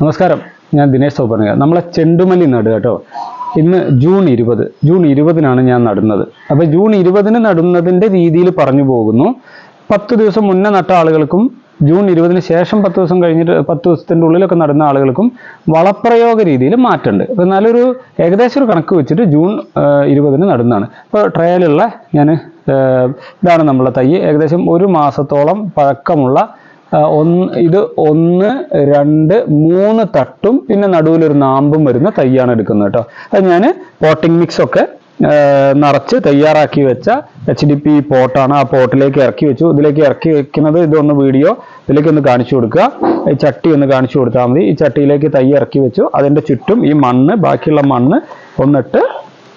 നമസ്കാരം. ഞാൻ ദിനേശ് സൗപർണിക നമ്മളെ ചെണ്ടുമല്ലി നടുക കേട്ടോ. ഇന്ന് ജൂൺ ഇരുപത്. ജൂൺ ഇരുപതിനാണ് ഞാൻ നടുന്നത്. അപ്പോൾ ജൂൺ ഇരുപതിന് നടുന്നതിന്റെ രീതിയിൽ പറഞ്ഞു പോകുന്നു. പത്ത് ദിവസം മുന്നേ നട്ട ആളുകൾക്കും ജൂൺ ഇരുപതിന് ശേഷം പത്ത് ദിവസം കഴിഞ്ഞിട്ട് പത്ത് ദിവസത്തിന്റെ ഉള്ളിലൊക്കെ നടന്ന ആളുകൾക്കും വളപ്രയോഗ രീതിയിൽ മാറ്റമുണ്ട്. എന്നാലൊരു ഏകദേശം ഒരു കണക്ക് വെച്ചിട്ട് ജൂൺ ഇരുപതിന് നടുന്നതാണ്. ഇപ്പോൾ ട്രയലുള്ള ഞാൻ ഇതാണ് നമ്മളെ തൈ. ഏകദേശം ഒരു മാസത്തോളം പഴക്കമുള്ള ഒന്ന് ഇത് ഒന്ന് രണ്ട് മൂന്ന് തട്ടും പിന്നെ നടുവിലൊരു നാമ്പും വരുന്ന തയ്യാണ് എടുക്കുന്നത് കേട്ടോ അത് ഞാൻ പോട്ടിംഗ് മിക്സ് ഒക്കെ നിറച്ച് തയ്യാറാക്കി വെച്ച എച്ച് ഡി പി പോട്ടാണ്. ആ പോട്ടിലേക്ക് ഇറക്കി വെച്ചു. ഇതിലേക്ക് ഇറക്കി വെക്കുന്നത് ഇതൊന്ന് വീഡിയോ ഇതിലേക്ക് ഒന്ന് കാണിച്ചു കൊടുക്കുക. ഈ ചട്ടി ഒന്ന് കാണിച്ചു കൊടുത്താൽ മതി. ഈ ചട്ടിയിലേക്ക് തൈ ഇറക്കി വെച്ചു. അതിന്റെ ചുറ്റും ഈ മണ്ണ് ബാക്കിയുള്ള മണ്ണ് ഒന്നിട്ട്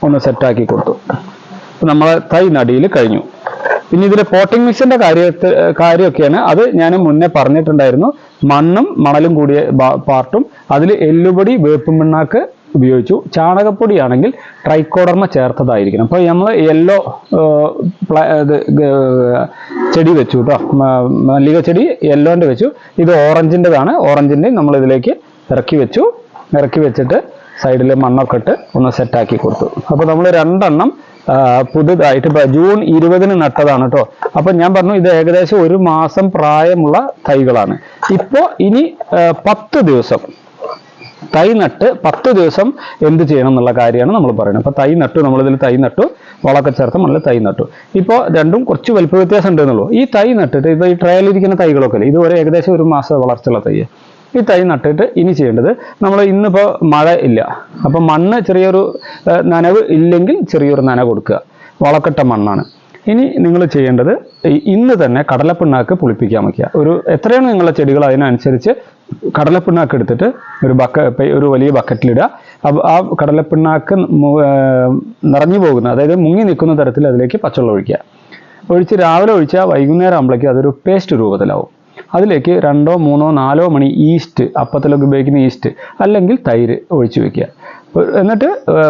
ഒന്ന് സെറ്റാക്കി കൊടുത്തു. നമ്മളെ തൈ നടിയിൽ കഴിഞ്ഞു. പിന്നെ ഇതിലെ പോട്ടിംഗ് മിക്സിന്റെ കാര്യത്തെ കാര്യമൊക്കെയാണ്. അത് ഞാൻ മുന്നേ പറഞ്ഞിട്ടുണ്ടായിരുന്നു. മണ്ണും മണലും കൂടിയ പാർട്ടും അതിൽ എല്ലുപൊടി വേപ്പും പിണ്ണാക്ക് ഉപയോഗിച്ചു. ചാണകപ്പൊടിയാണെങ്കിൽ ട്രൈക്കോഡർമ ചേർത്തതായിരിക്കണം. അപ്പോൾ നമ്മൾ യെല്ലോ ഇത് ചെടി വെച്ചു കേട്ടോ മല്ലിക ചെടി യെല്ലോന്റെ വെച്ചു. ഇത് ഓറഞ്ചിന്റെതാണ് ഓറഞ്ചിന്റെ നമ്മൾ ഇതിലേക്ക് ഇറക്കി വെച്ചു. ഇറക്കി വെച്ചിട്ട് സൈഡിൽ മണ്ണൊക്കെ ഇട്ട് ഒന്ന് സെറ്റാക്കി കൊടുത്തു. അപ്പോൾ നമ്മൾ രണ്ടെണ്ണം പുതുതായിട്ട് ഇപ്പൊ ജൂൺ ഇരുപതിന് നട്ടതാണ് കേട്ടോ. അപ്പൊ ഞാൻ പറഞ്ഞു ഇത് ഏകദേശം ഒരു മാസം പ്രായമുള്ള തൈകളാണ്. ഇപ്പോ ഇനി പത്ത് ദിവസം. തൈ നട്ട് പത്ത് ദിവസം എന്ത് ചെയ്യണം എന്നുള്ള കാര്യമാണ് നമ്മൾ പറയുന്നത്. അപ്പോൾ തൈ നട്ടു നമ്മളിതിൽ തൈ നട്ടു വളമൊക്കെ ചേർത്ത് നമ്മൾ തൈ നട്ടു. ഇപ്പോൾ രണ്ടും കുറച്ച് വലിപ്പ വ്യത്യാസം ഉണ്ടെന്നുള്ളൂ ഈ തൈ നട്ടിട്ട് ഇപ്പോൾ ഈ ട്രയലിരിക്കുന്ന തൈകളൊക്കെ ഇത് ഒരു ഏകദേശം ഒരു മാസം വളർച്ചയുള്ള തൈ ഈ തൈ നട്ടിട്ട് ഇനി ചെയ്യേണ്ടത് നമ്മൾ ഇന്നിപ്പോൾ മഴ ഇല്ല. അപ്പം മണ്ണ് ചെറിയൊരു നനവ് ഇല്ലെങ്കിൽ ചെറിയൊരു നന കൊടുക്കുക. വളക്കെട്ട മണ്ണാണ്. ഇനി നിങ്ങൾ ചെയ്യേണ്ടത് ഇന്ന് തന്നെ കടലപ്പിണ്ണാക്ക് പുളിപ്പിക്കാൻ വയ്ക്കുക ഒരു എത്രയാണ് നിങ്ങളുടെ ചെടികൾ അതിനനുസരിച്ച് കടലപ്പിണ്ണാക്ക് എടുത്തിട്ട് ഒരു ബക്ക ഒരു വലിയ ബക്കറ്റിലിടുക. അപ്പോൾ ആ കടലപ്പിണ്ണാക്ക് നിറഞ്ഞു പോകുന്ന അതായത് മുങ്ങി നിൽക്കുന്ന തരത്തിൽ അതിലേക്ക് പച്ചവെള്ളം ഒഴിക്കുക. ഒഴിച്ച് രാവിലെ ഒഴിച്ചാൽ വൈകുന്നേരം ആകുമ്പോഴേക്കും അതൊരു പേസ്റ്റ് രൂപത്തിലാവും. അതിലേക്ക് രണ്ടോ മൂന്നോ നാലോ മണി ഈസ്റ്റ് അപ്പത്തിലൊക്കെ ഉപയോഗിക്കുന്ന ഈസ്റ്റ് അല്ലെങ്കിൽ തൈര് ഒഴിച്ചു വെക്കുക. എന്നിട്ട്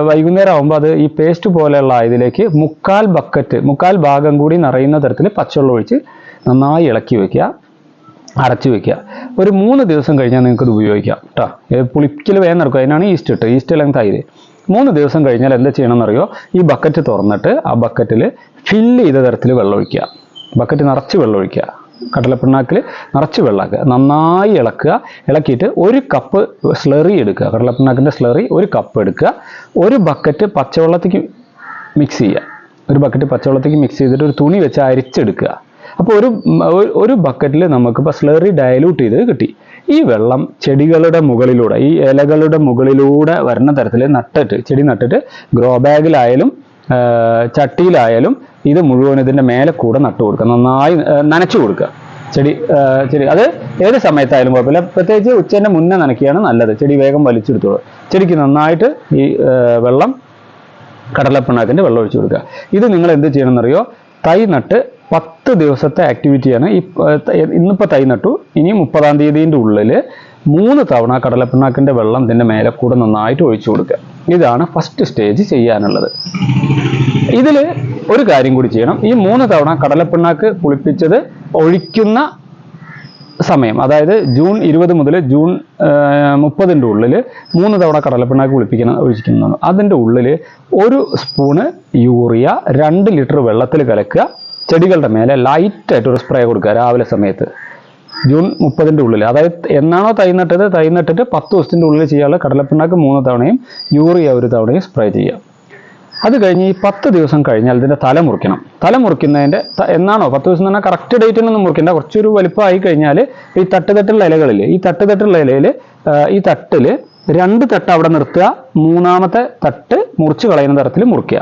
വൈകുന്നേരം ആകുമ്പോൾ അത് ഈ പേസ്റ്റ് പോലെയുള്ള ഇതിലേക്ക് മുക്കാൽ ബക്കറ്റ് മുക്കാൽ ഭാഗം കൂടി നിറയുന്ന തരത്തിൽ പച്ചവെള്ളം ഒഴിച്ച് നന്നായി ഇളക്കി വെക്കുക അടച്ചു വെക്കുക. ഒരു മൂന്ന് ദിവസം കഴിഞ്ഞാൽ നിങ്ങൾക്ക് ഇത് ഉപയോഗിക്കാം കേട്ടോ പുളിക്കൽ വേഗം നടക്കും. അതിനാണ് ഈസ്റ്റ് ഇട്ട് ഈസ്റ്റ് അല്ലെങ്കിൽ തൈര്. മൂന്ന് ദിവസം കഴിഞ്ഞാൽ എന്താ ചെയ്യണമെന്നറിയോ? ഈ ബക്കറ്റ് തുറന്നിട്ട് ആ ബക്കറ്റിൽ ഫില്ല് ചെയ്ത തരത്തിൽ വെള്ളം ഒഴിക്കുക. ബക്കറ്റ് നിറച്ച് വെള്ളം ഒഴിക്കുക. കടലപ്പിണ്ണാക്കിൽ നിറച്ച് വെള്ളമാക്കുക നന്നായി ഇളക്കുക. ഇളക്കിയിട്ട് ഒരു കപ്പ് സ്ലറി എടുക്കുക. കടലപ്പിണ്ണാക്കിന്റെ സ്ലറി ഒരു കപ്പ് എടുക്കുക. ഒരു ബക്കറ്റ് പച്ചവെള്ളത്തേക്ക് മിക്സ് ചെയ്യുക. ഒരു ബക്കറ്റ് പച്ചവെള്ളത്തേക്ക് മിക്സ് ചെയ്തിട്ട് ഒരു തുണി വെച്ച് അരിച്ചെടുക്കുക. അപ്പോൾ ഒരു ഒരു- ബക്കറ്റിൽ നമുക്കിപ്പോൾ സ്ലറി ഡയലൂട്ട് ചെയ്ത് കിട്ടി. ഈ വെള്ളം ചെടികളുടെ മുകളിലൂടെ ഈ ഇലകളുടെ മുകളിലൂടെ വരുന്ന തരത്തിൽ നട്ടിട്ട് ചെടി നട്ടിട്ട് ഗ്രോ ബാഗിലായാലും ചട്ടിയിലായാലും ഇത് മുഴുവൻ ഇതിന്റെ മേലെ കൂടെ നട്ടു കൊടുക്കുക. നന്നായി നനച്ചു കൊടുക്കുക. ചെടി ചെടി അത് ഏത് സമയത്തായാലും കുഴപ്പമില്ല. പ്രത്യേകിച്ച് ഉച്ചേന്റെ മുന്നേ നനയ്ക്കുകയാണ് നല്ലത്. ചെടി വേഗം വലിച്ചെടുത്തോളൂ. ചെടിക്ക് നന്നായിട്ട് ഈ വെള്ളം കടലപ്പിണ്ണാക്കിന്റെ വെള്ളം ഒഴിച്ചു കൊടുക്കുക. ഇത് നിങ്ങൾ എന്ത് ചെയ്യണമെന്നറിയോ? തൈ നട്ട് പത്ത് ദിവസത്തെ ആക്ടിവിറ്റിയാണ്. ഈ ഇന്നിപ്പോൾ തൈ നട്ടു. ഇനി മുപ്പതാം തീയതിന്റെ ഉള്ളിൽ മൂന്ന് തവണ കടലപ്പിണ്ണാക്കിന്റെ വെള്ളം ഇതിന്റെ മേലെ കൂടെ നന്നായിട്ട് ഒഴിച്ചു കൊടുക്കുക. ഇതാണ് ഫസ്റ്റ് സ്റ്റേജ് ചെയ്യാനുള്ളത്. ഇതിൽ ഒരു കാര്യം കൂടി ചെയ്യണം. ഈ മൂന്ന് തവണ കടലപ്പിണ്ണാക്ക് കുളിപ്പിച്ചത് ഒഴിക്കുന്ന സമയം അതായത് ജൂൺ ഇരുപത് മുതൽ ജൂൺ മുപ്പതിന്റെ ഉള്ളിൽ മൂന്ന് തവണ കടലപ്പിണ്ണാക്ക് കുളിപ്പിക്കണം ഒഴിക്കുന്നതാണ്. അതിന്റെ ഉള്ളിൽ ഒരു സ്പൂണ് യൂറിയ രണ്ട് ലിറ്റർ വെള്ളത്തിൽ കലക്കുക. ചെടികളുടെ മേലെ ലൈറ്റായിട്ട് ഒരു സ്പ്രേ കൊടുക്കുക രാവിലെ സമയത്ത്. ജൂൺ മുപ്പതിന്റെ ഉള്ളിൽ അതായത് എന്നാണോ തൈ നട്ടത് തൈ നട്ടിട്ട് പത്ത് ദിവസത്തിന്റെ ഉള്ളിൽ ചെയ്യാനുള്ള കടലപ്പിണ്ണാക്ക് മൂന്ന് തവണയും യൂറിയ ഒരു തവണയും സ്പ്രേ ചെയ്യുക. അത് കഴിഞ്ഞ് ഈ പത്ത് ദിവസം കഴിഞ്ഞാൽ ഇതിന്റെ തല മുറിക്കണം. തല മുറിക്കുന്നതിന്റെ എന്നാണോ? പത്ത് ദിവസം തന്നെ കറക്റ്റ് ഡേറ്റിനൊന്നും മുറിക്കേണ്ട. കുറച്ചൊരു വലിപ്പമായി കഴിഞ്ഞാൽ ഈ തട്ട് തട്ടുള്ള ഇലകളിൽ ഈ തട്ട് തട്ടുള്ള ഇലയിൽ ഈ തട്ടിൽ രണ്ട് തട്ട് അവിടെ നിർത്തുക. മൂന്നാമത്തെ തട്ട് മുറിച്ച് കളയുന്ന തരത്തിൽ മുറിക്കുക.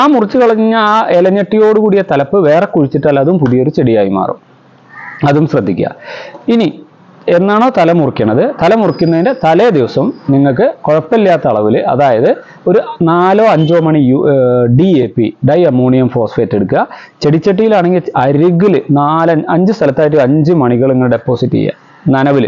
ആ മുറിച്ച് കളഞ്ഞ ആ ഇലഞ്ഞട്ടിയോടുകൂടിയ തലപ്പ് വേറെ കുഴിച്ചിട്ടാൽ അതും പുതിയൊരു ചെടിയായി മാറും. അതും ശ്രദ്ധിക്കുക. ഇനി എന്നാണോ തല മുറിക്കണത്? തല മുറിക്കുന്നതിന്റെ തലേ ദിവസം നിങ്ങൾക്ക് കുഴപ്പമില്ലാത്ത അളവിൽ അതായത് ഒരു നാലോ അഞ്ചോ മണി U D A P di ammonium phosphate എടുക്കുക. ചെടിച്ചട്ടിയിലാണെങ്കിൽ അരികിൽ നാല് അഞ്ച് സ്ഥലത്തായിട്ട് അഞ്ച് മണികൾ നിങ്ങൾ ഡെപ്പോസിറ്റ് ചെയ്യുക നനവിൽ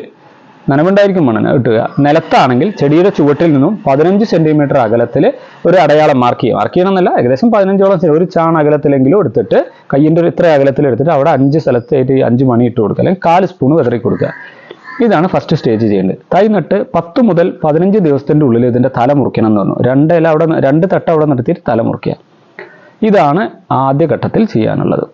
നനവുണ്ടായിരിക്കും മണ്ണിന് കിട്ടുക. നിലത്താണെങ്കിൽ ചെടിയുടെ ചുവട്ടിൽ നിന്നും പതിനഞ്ച് സെന്റിമീറ്റർ അകലത്തിൽ ഒരു അടയാളം മാർക്ക് ചെയ്യുക മാർക്ക് ചെയ്യണമെന്നല്ല ഏകദേശം പതിനഞ്ചോളം ഒരു ചാൺ അകലത്തിലെങ്കിലും എടുത്തിട്ട് കയ്യിന്റെ ഒരു ഇത്ര അകലത്തിൽ എടുത്തിട്ട് അവിടെ അഞ്ച് സ്ഥലത്തായിട്ട് അഞ്ച് മണി ഇട്ട് കൊടുക്കുക. അല്ലെങ്കിൽ കാൽ സ്പൂൺ വിതറി കൊടുക്കുക. ഇതാണ് ഫസ്റ്റ് സ്റ്റേജ് ചെയ്യേണ്ടത്. തൈ നട്ട് പത്ത് മുതൽ പതിനഞ്ച് ദിവസത്തിന്റെ ഉള്ളിൽ ഇതിന്റെ തല മുറിക്കണം എന്ന് പറഞ്ഞു. രണ്ട് ഇല അവിടെ രണ്ട് തട്ട അവിടെ നിർത്തിയിട്ട് തല മുറിക്കുക. ഇതാണ് ആദ്യ ഘട്ടത്തിൽ ചെയ്യാനുള്ളത്.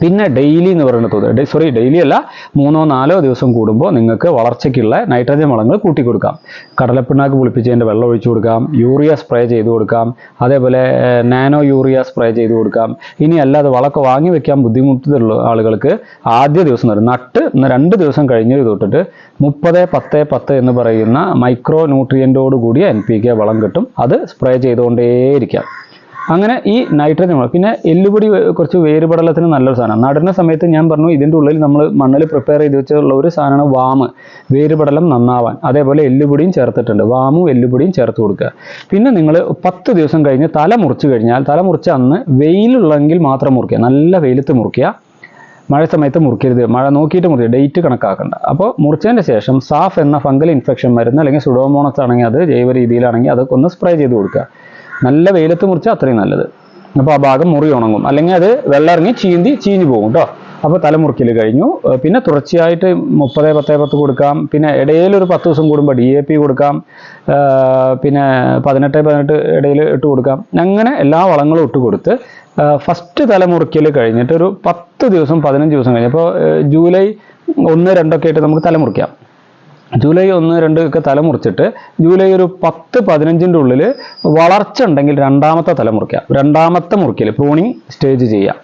പിന്നെ ഡെയിലി എന്ന് പറയുന്നത് സോറി ഡെയിലി അല്ല മൂന്നോ നാലോ ദിവസം കൂടുമ്പോൾ നിങ്ങൾക്ക് വളർച്ചയ്ക്കുള്ള നൈട്രജൻ വളങ്ങൾ കൂട്ടി കൊടുക്കാം കടലപ്പിണ്ണാക്ക് പുളിപ്പിച്ചതിന്റെ വെള്ളം ഒഴിച്ചു കൊടുക്കാം യൂറിയ സ്പ്രേ ചെയ്ത് കൊടുക്കാം അതേപോലെ നാനോ യൂറിയ സ്പ്രേ ചെയ്ത് കൊടുക്കാം. ഇനി അല്ലാതെ വളമൊക്കെ വാങ്ങി വെക്കാൻ ബുദ്ധിമുട്ടുള്ള ആളുകൾക്ക് ആദ്യ ദിവസം പറയും നട്ട് രണ്ട് ദിവസം കഴിഞ്ഞ് തൊട്ടിട്ട് മുപ്പത് പത്ത് പത്ത് എന്ന് പറയുന്ന മൈക്രോ ന്യൂട്രിയന്റോട് കൂടിയ എൻ പി കെ വളം കിട്ടും. അത് സ്പ്രേ ചെയ്തുകൊണ്ടേയിരിക്കാം. അങ്ങനെ ഈ നൈട്രജൻ പിന്നെ എല്ലുപൊടി കുറച്ച് വേരുപടലത്തിന് നല്ലൊരു സാധനമാണ് നടുന്ന സമയത്ത് ഞാൻ പറഞ്ഞു ഇതിന്റെ ഉള്ളിൽ നമ്മൾ മണ്ണിൽ പ്രിപ്പയർ ചെയ്ത് വെച്ചുള്ള ഒരു സാധനമാണ് വാമ്. വേരുപടലം നന്നാവാൻ. അതേപോലെ എല്ലുപൊടിയും ചേർത്തിട്ടുണ്ട്. വാമും എല്ലുപൊടിയും ചേർത്ത് കൊടുക്കുക. പിന്നെ നിങ്ങൾ പത്ത് ദിവസം കഴിഞ്ഞ് തല മുറിച്ച് കഴിഞ്ഞാൽ തല മുറിച്ച അന്ന് വെയിലുള്ളെങ്കിൽ മാത്രം മുറിക്കുക. നല്ല വെയിലത്ത് മുറിക്കുക. മഴ സമയത്ത് മുറിക്കരുത്. മഴ നോക്കിയിട്ട് മുറിക്കുക. ഡേറ്റ് കണക്കാക്കണ്ട. അപ്പോൾ മുറിച്ചതിന് ശേഷം സാഫ് എന്ന ഫംഗൽ ഇൻഫെക്ഷൻ മരുന്ന് അല്ലെങ്കിൽ സുഡോമോണസ് ആണെങ്കിൽ അത് ജൈവ രീതിയിലാണെങ്കിൽ അതൊക്കെ ഒന്ന് സ്പ്രേ ചെയ്ത് കൊടുക്കുക. നല്ല വെയിലത്ത് മുറിച്ചാൽ അത്രയും നല്ലത്. അപ്പോൾ ആ ഭാഗം മുറി ഉണങ്ങും. അല്ലെങ്കിൽ അത് വെള്ളം ഇറങ്ങി ചീന്തി ചീഞ്ഞു പോകും കേട്ടോ അപ്പോൾ തലമുറിക്കൽ കഴിഞ്ഞു. പിന്നെ തുടർച്ചയായിട്ട് മുപ്പത് പത്ത് പത്ത് കൊടുക്കാം. പിന്നെ ഇടയിൽ ഒരു പത്ത് ദിവസം കൂടുമ്പോൾ ഡി എ പി കൊടുക്കാം. പിന്നെ പതിനെട്ട് പതിനെട്ട് ഇടയിൽ ഇട്ട് കൊടുക്കാം. അങ്ങനെ എല്ലാ വളങ്ങളും ഇട്ട് കൊടുത്ത് ഫസ്റ്റ് തലമുറിക്കൽ കഴിഞ്ഞിട്ട് ഒരു പത്ത് ദിവസം പതിനഞ്ച് ദിവസം കഴിഞ്ഞപ്പോൾ ജൂലൈ ഒന്ന് രണ്ടൊക്കെ ആയിട്ട് നമുക്ക് തലമുറിക്കാം. ജൂലൈ ഒന്ന് രണ്ട് ഒക്കെ തല മുറിച്ചിട്ട് ജൂലൈ ഒരു പത്ത് പതിനഞ്ചിന്റെ ഉള്ളിൽ വളർച്ച ഉണ്ടെങ്കിൽ രണ്ടാമത്തെ തല മുറിക്കാം രണ്ടാമത്തെ മുറിക്കൽ പ്രൂണിങ് സ്റ്റേജ് ചെയ്യാം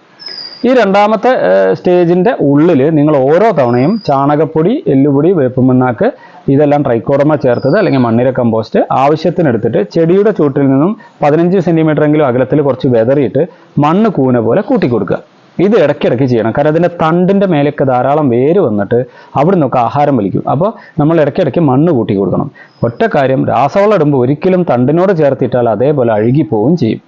ഈ രണ്ടാമത്തെ സ്റ്റേജിന്റെ ഉള്ളിൽ നിങ്ങൾ ഓരോ തവണയും ചാണകപ്പൊടി എല്ലുപൊടി വേപ്പുമണ്ണാക്ക് ഇതെല്ലാം ട്രൈക്കോഡമ ചേർത്തത് അല്ലെങ്കിൽ മണ്ണിര കമ്പോസ്റ്റ് ആവശ്യത്തിനെടുത്തിട്ട് ചെടിയുടെ ചൂട്ടിൽ നിന്നും പതിനഞ്ച് സെന്റിമീറ്റർ എങ്കിലും അകലത്തിൽ കുറച്ച് വെതറിയിട്ട് മണ്ണ് കൂന പോലെ കൂട്ടി കൊടുക്കുക ഇത് ഇടയ്ക്കിടയ്ക്ക് ചെയ്യണം. കാരണം അതിന്റെ തണ്ടിന്റെ മേലേക്ക് ധാരാളം വേര് വന്നിട്ട് അവിടെ നിന്നൊക്കെ ആഹാരം വലിക്കും. അപ്പോൾ നമ്മൾ ഇടയ്ക്കിടയ്ക്ക് മണ്ണ് കൂട്ടി കൊടുക്കണം. ഒറ്റ കാര്യം രാസവളം ഇടുമ്പോൾ ഒരിക്കലും തണ്ടിനോട് ചേർത്തിട്ടാൽ അതേപോലെ അഴുകിപ്പോവും ചെയ്യും.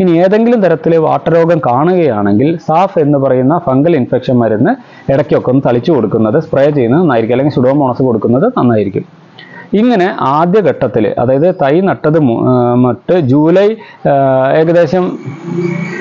ഇനി ഏതെങ്കിലും തരത്തിൽ വാട്ടരോഗം കാണുകയാണെങ്കിൽ സാഫ് എന്ന് പറയുന്ന ഫംഗൽ ഇൻഫെക്ഷൻ മരുന്ന് ഇടയ്ക്കൊക്കെ ഒന്ന് തളിച്ചു കൊടുക്കുന്നത് സ്പ്രേ ചെയ്യുന്നത് നന്നായിരിക്കും. അല്ലെങ്കിൽ സുഡോമോണസ് കൊടുക്കുന്നത് നന്നായിരിക്കും. ഇങ്ങനെ ആദ്യഘട്ടത്തിൽ അതായത് തൈ നട്ടത് മു- മറ്റ് ജൂലൈ ഏകദേശം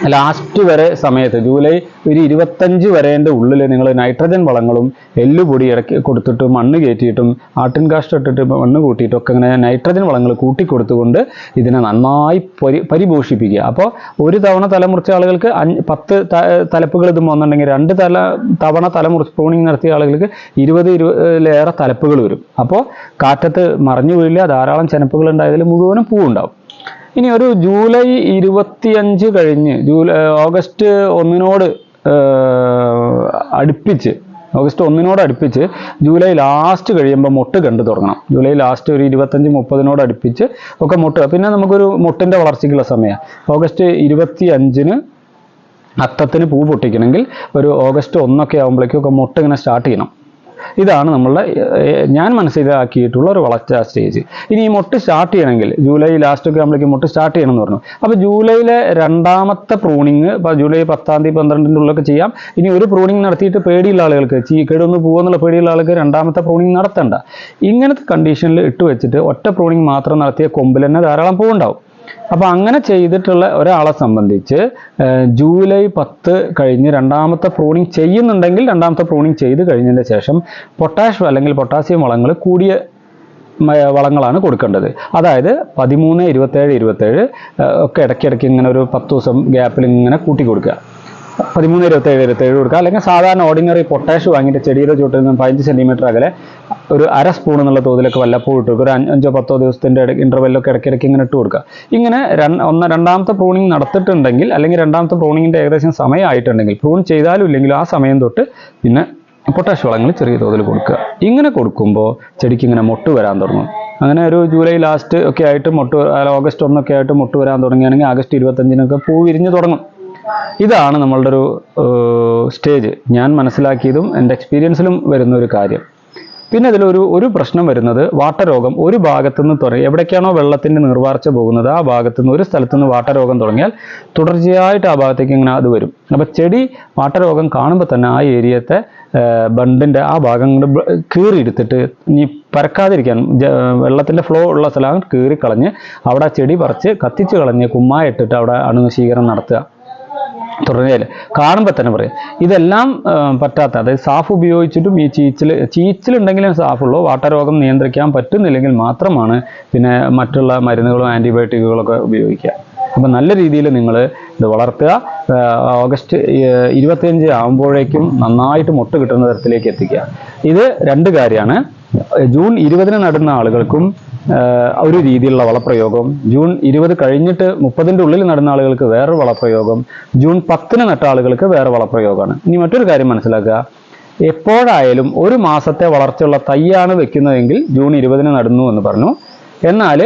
ലാസ്റ്റ് വരെ സമയത്ത് ജൂലൈ ഒരു ഇരുപത്തഞ്ച് വരേന്റെ ഉള്ളിൽ നിങ്ങൾ നൈട്രജൻ വളങ്ങളും എല്ലുപൊടി ഇറക്കി കൊടുത്തിട്ട് മണ്ണ് കയറ്റിയിട്ടും ആട്ടിൻ കാഷ്ടം ഇട്ടിട്ട് മണ്ണ് കൂട്ടിയിട്ടും ഒക്കെ ഇങ്ങനെ നൈട്രജൻ വളങ്ങൾ കൂട്ടിക്കൊടുത്തുകൊണ്ട് ഇതിനെ നന്നായി പരി പരിപോഷിപ്പിക്കുക. അപ്പോൾ ഒരു തവണ തലമുറിച്ച ആളുകൾക്ക് അഞ്ച് പത്ത് തലപ്പുകൾ ഇത് വന്നിട്ടുണ്ടെങ്കിൽ രണ്ട് തല തവണ തലമുറിച്ച് പ്രൂണിങ് നടത്തിയ ആളുകൾക്ക് ഇരുപത് ഇരുപതിലേറെ തലപ്പുകൾ വരും. അപ്പോൾ കാറ്റത്ത് മറിഞ്ഞു വീഴില്ല. ധാരാളം ചെനപ്പുകൾ ഉണ്ടായതിൽ മുഴുവനും പൂവുണ്ടാവും. ഇനി ഒരു ജൂലൈ ഇരുപത്തിയഞ്ച് കഴിഞ്ഞ് ജൂലൈ ഓഗസ്റ്റ് ഒന്നിനോട് അടുപ്പിച്ച് ഓഗസ്റ്റ് ഒന്നിനോട് അടുപ്പിച്ച് ജൂലൈ ലാസ്റ്റ് കഴിയുമ്പോൾ മുട്ട് കണ്ടു തുടങ്ങണം. ജൂലൈ ലാസ്റ്റ് ഒരു ഇരുപത്തഞ്ച് മുപ്പതിനോട് അടുപ്പിച്ച് ഒക്കെ മുട്ട്. പിന്നെ നമുക്കൊരു മുട്ടിന്റെ വളർച്ചയ്ക്കുള്ള സമയമാണ് ഓഗസ്റ്റ് ഇരുപത്തി അഞ്ചിന് അത്തത്തിന് പൂ പൊട്ടിക്കണമെങ്കിൽ ഒരു ഓഗസ്റ്റ് ഒന്നൊക്കെ ആകുമ്പോഴേക്കും ഒക്കെ മുട്ട ഇങ്ങനെ സ്റ്റാർട്ട് ചെയ്യണം. ഇതാണ് നമ്മളുടെ ഞാൻ മനസ്സിലാക്കിയിട്ടുള്ള ഒരു വളർച്ച സ്റ്റേജ്. ഇനി ഈ മൊട്ട് സ്റ്റാർട്ട് ചെയ്യണമെങ്കിൽ ജൂലൈ ലാസ്റ്റ് ഒക്കെ നമ്മളേക്ക് മൊട്ട് സ്റ്റാർട്ട് ചെയ്യണം എന്ന് പറഞ്ഞു. അപ്പോൾ ജൂലൈയിലെ രണ്ടാമത്തെ പ്രൂണിങ് ഇപ്പോൾ ജൂലൈ പത്താം തീയതി പന്ത്രണ്ടിന്റെ ഉള്ളിലൊക്കെ ചെയ്യാം. ഇനി ഒരു പ്രൂണിങ് നടത്തിയിട്ട് പേടിയുള്ള ആളുകൾക്ക് ചീ കേടൊന്ന് പോകുന്നുള്ള പേടിയുള്ള ആളുകൾക്ക് രണ്ടാമത്തെ പ്രൂണിങ് നടത്തണ്ട. ഇങ്ങനത്തെ കണ്ടീഷനിൽ ഇട്ട് വെച്ചിട്ട് ഒറ്റ പ്രൂണിങ് മാത്രം നടത്തിയ കൊമ്പിൽ തന്നെ ധാരാളം പൂവുണ്ടാവും. അപ്പോൾ അങ്ങനെ ചെയ്തിട്ടുള്ള ഒരാളെ സംബന്ധിച്ച് ജൂലൈ പത്ത് കഴിഞ്ഞ് രണ്ടാമത്തെ പ്രൂണിങ് ചെയ്യുന്നുണ്ടെങ്കിൽ രണ്ടാമത്തെ പ്രൂണിങ് ചെയ്ത് കഴിഞ്ഞതിന് ശേഷം പൊട്ടാഷ് അല്ലെങ്കിൽ പൊട്ടാസ്യം വളങ്ങൾ കൂടിയ വളങ്ങളാണ് കൊടുക്കേണ്ടത്. അതായത് പതിമൂന്ന് ഇരുപത്തേഴ് ഇരുപത്തേഴ് ഒക്കെ ഇടയ്ക്കിടയ്ക്ക് ഇങ്ങനെ ഒരു പത്ത് ദിവസം ഗ്യാപ്പിൽ ഇങ്ങനെ കൂട്ടി കൊടുക്കുക. പതിമൂന്ന് ഇരുപത്തേഴ് ഇരുപത്തേഴ് കൊടുക്കുക. അല്ലെങ്കിൽ സാധാരണ ഓർഡിനറി പൊട്ടാഷ് വാങ്ങിയിട്ട് ചെടിയുടെ ചുട്ടിൽ നിന്ന് പതിനഞ്ച് സെന്റിമീറ്റർ അകലെ ഒരു അര സ്പൂൺ എന്നുള്ള തോതിലൊക്കെ വല്ലപ്പോഴും ഇട്ട് ഒരു അഞ്ച് പത്തോ ദിവസത്തിന്റെ ഇന്റർവെല്ലൊക്കെ ഇടയ്ക്കിടയ്ക്ക് ഇങ്ങനെ ഇട്ട് കൊടുക്കുക. ഇങ്ങനെ ഒന്ന് രണ്ടാമത്തെ പ്രൂണിങ് നടത്തിയിട്ടുണ്ടെങ്കിൽ അല്ലെങ്കിൽ രണ്ടാമത്തെ പ്രൂണിങ്ങിന്റെ ഏകദേശം സമയമായിട്ടുണ്ടെങ്കിൽ പ്രൂൺ ചെയ്താലും ഇല്ലെങ്കിലും ആ സമയം തൊട്ട് പിന്നെ പൊട്ടാഷ് വളങ്ങൾ ചെറിയ തോതിൽ കൊടുക്കുക. ഇങ്ങനെ കൊടുക്കുമ്പോൾ ചെടിക്ക് ഇങ്ങനെ മൊട്ട് വരാൻ തുടങ്ങും. അങ്ങനെ ഒരു ജൂലൈ ലാസ്റ്റ് ഒക്കെ ആയിട്ട് മൊട്ട് ഓഗസ്റ്റ് ഒന്നൊക്കെ ആയിട്ട് മൊട്ട് വരാൻ തുടങ്ങുകയാണെങ്കിൽ ആഗസ്റ്റ് ഇരുപത്തഞ്ചിനൊക്കെ പൂ വിരിഞ്ഞ് തുടങ്ങും. ഇതാണ് നമ്മളുടെ ഒരു സ്റ്റേജ്. ഞാൻ മനസ്സിലാക്കിയതും എന്റെ എക്സ്പീരിയൻസിലും വരുന്ന ഒരു കാര്യം. പിന്നെ ഇതിലൊരു ഒരു പ്രശ്നം വരുന്നത് വാട്ടരോഗം ഒരു ഭാഗത്തു നിന്ന് തുടങ്ങി എവിടേക്കാണോ വെള്ളത്തിന്റെ നീർവാർച്ച പോകുന്നത് ആ ഭാഗത്തു നിന്ന് ഒരു സ്ഥലത്തു നിന്ന് വാട്ടരോഗം തുടങ്ങിയാൽ തുടർച്ചയായിട്ട് ആ ഭാഗത്തേക്ക് ഇങ്ങനെ അത് വരും. അപ്പോൾ ചെടി വാട്ടരോഗം കാണുമ്പോൾ തന്നെ ആ ഏരിയത്തെ ബണ്ടിന്റെ ആ ഭാഗം കീറിയെടുത്തിട്ട് ഇനി പരക്കാതിരിക്കാൻ വെള്ളത്തിന്റെ ഫ്ലോ ഉള്ള സ്ഥലം കീറിക്കളഞ്ഞ് അവിടെ ചെടി പറിച്ച് കത്തിച്ച് കളഞ്ഞ് കുമ്മായ ഇട്ടിട്ട് അവിടെ അണുനശീകരണം നടത്തുക. തുടങ്ങിയാൽ കാണുമ്പോൾ തന്നെ പറയും. ഇതെല്ലാം പറ്റാത്ത അതായത് സാഫ് ഉപയോഗിച്ചിട്ടും ഈ ചീച്ചിൽ ചീച്ചിലുണ്ടെങ്കിലും സാഫുള്ളൂ. വാട്ടരോഗം നിയന്ത്രിക്കാൻ പറ്റുന്നില്ലെങ്കിൽ മാത്രമാണ് പിന്നെ മറ്റുള്ള മരുന്നുകളും ആന്റിബയോട്ടിക്കുകളൊക്കെ ഉപയോഗിക്കുക. അപ്പം നല്ല രീതിയിൽ നിങ്ങൾ ഇത് വളർത്തുക. ഓഗസ്റ്റ് ഇരുപത്തിയഞ്ച് ആകുമ്പോഴേക്കും നന്നായിട്ട് മുട്ട കിട്ടുന്ന തരത്തിലേക്ക് എത്തിക്കുക. ഇത് രണ്ട് കാര്യമാണ്. ജൂൺ ഇരുപതിന് നടുന്ന ആളുകൾക്കും ഒരു രീതിയിലുള്ള വളപ്രയോഗം. ജൂൺ ഇരുപത് കഴിഞ്ഞിട്ട് മുപ്പതിന്റെ ഉള്ളിൽ നടന്ന ആളുകൾക്ക് വേറൊരു വളപ്രയോഗം. ജൂൺ പത്തിന് നട്ട ആളുകൾക്ക് വേറെ വളപ്രയോഗമാണ്. ഇനി മറ്റൊരു കാര്യം മനസ്സിലാക്കുക. എപ്പോഴായാലും ഒരു മാസത്തെ വളർച്ചയുള്ള തൈയാണ് വെക്കുന്നതെങ്കിൽ ജൂൺ ഇരുപതിന് നടന്നു എന്ന് പറഞ്ഞു. എന്നാൽ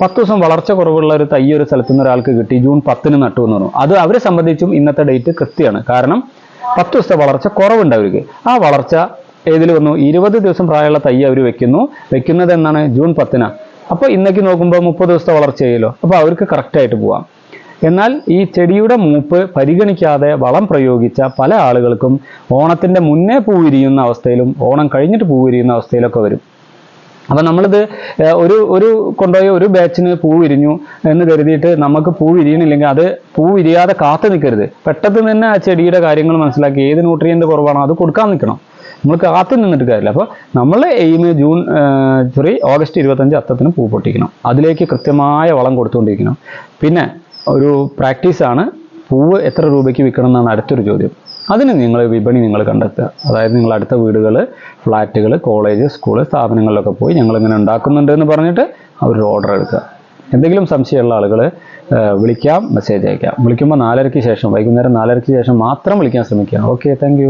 പത്ത് ദിവസം വളർച്ച കുറവുള്ള ഒരു തൈ ഒരു സ്ഥലത്തു നിന്ന് ഒരാൾക്ക് കിട്ടി ജൂൺ പത്തിന് നട്ടു എന്ന് പറഞ്ഞു. അത് അവരെ സംബന്ധിച്ചും ഇന്നത്തെ ഡേറ്റ് കൃത്യമാണ്. കാരണം പത്ത് ദിവസത്തെ വളർച്ച കുറവുണ്ട് അവർക്ക് ആ വളർച്ച ഏതിൽ വന്നു? ഇരുപത് ദിവസം പ്രായമുള്ള തൈ അവർ വെക്കുന്നു. വെക്കുന്നത് എന്നാണ് ജൂൺ പത്തിന്. അപ്പോൾ ഇന്നേക്ക് നോക്കുമ്പോൾ മുപ്പത് ദിവസത്തെ വളർച്ചയായല്ലോ. അപ്പോൾ അവർക്ക് കറക്റ്റായിട്ട് പോവാം. എന്നാൽ ഈ ചെടിയുടെ മൂപ്പ് പരിഗണിക്കാതെ വളം പ്രയോഗിച്ച പല ആളുകൾക്കും ഓണത്തിന്റെ മുന്നേ പൂവിരിയുന്ന അവസ്ഥയിലും ഓണം കഴിഞ്ഞിട്ട് പൂവിരിയുന്ന അവസ്ഥയിലൊക്കെ വരും. അപ്പം നമ്മളിത് ഒരു ഒരു കൊണ്ടുപോയ ഒരു ബാച്ചിന് പൂ വിരിഞ്ഞു എന്ന് കരുതിയിട്ട് നമുക്ക് പൂ വിരിയണില്ലെങ്കിൽ അത് പൂ വിരിയാതെ കാത്തു നിൽക്കരുത്. പെട്ടെന്ന് തന്നെ ആ ചെടിയുടെ കാര്യങ്ങൾ മനസ്സിലാക്കി ഏത് ന്യൂട്രിയന്റ് കുറവാണോ അത് കൊടുക്കാൻ നിൽക്കണം. നമ്മൾ കാത്തു നിന്നിട്ട് കാര്യമില്ല. അപ്പോൾ നമ്മൾ എയിം ജൂൺ സോറി ഓഗസ്റ്റ് ഇരുപത്തഞ്ച് അത്തത്തിന് പൂ പൊട്ടിക്കണം. അതിലേക്ക് കൃത്യമായ വളം കൊടുത്തുകൊണ്ടിരിക്കണം. പിന്നെ ഒരു പ്രാക്ടീസാണ് പൂവ് എത്ര രൂപയ്ക്ക് വിൽക്കണം എന്നാണ് അടുത്തൊരു ചോദ്യം. അതിന് നിങ്ങൾ വിപണി നിങ്ങൾ കണ്ടെത്തുക. അതായത് നിങ്ങൾ അടുത്ത വീടുകൾ ഫ്ലാറ്റുകൾ കോളേജ് സ്കൂൾ സ്ഥാപനങ്ങളിലൊക്കെ പോയി ഞങ്ങൾ ഇങ്ങനെ ഉണ്ടാക്കുന്നുണ്ട് എന്ന് പറഞ്ഞിട്ട് അവരൊരു ഓർഡർ എടുക്കുക. എന്തെങ്കിലും സംശയമുള്ള ആളുകൾ വിളിക്കാം മെസ്സേജ് അയക്കാം. വിളിക്കുമ്പോൾ നാലരയ്ക്ക് ശേഷം വൈകുന്നേരം നാലരയ്ക്ക് ശേഷം മാത്രം വിളിക്കാൻ ശ്രമിക്കുക. Okay thank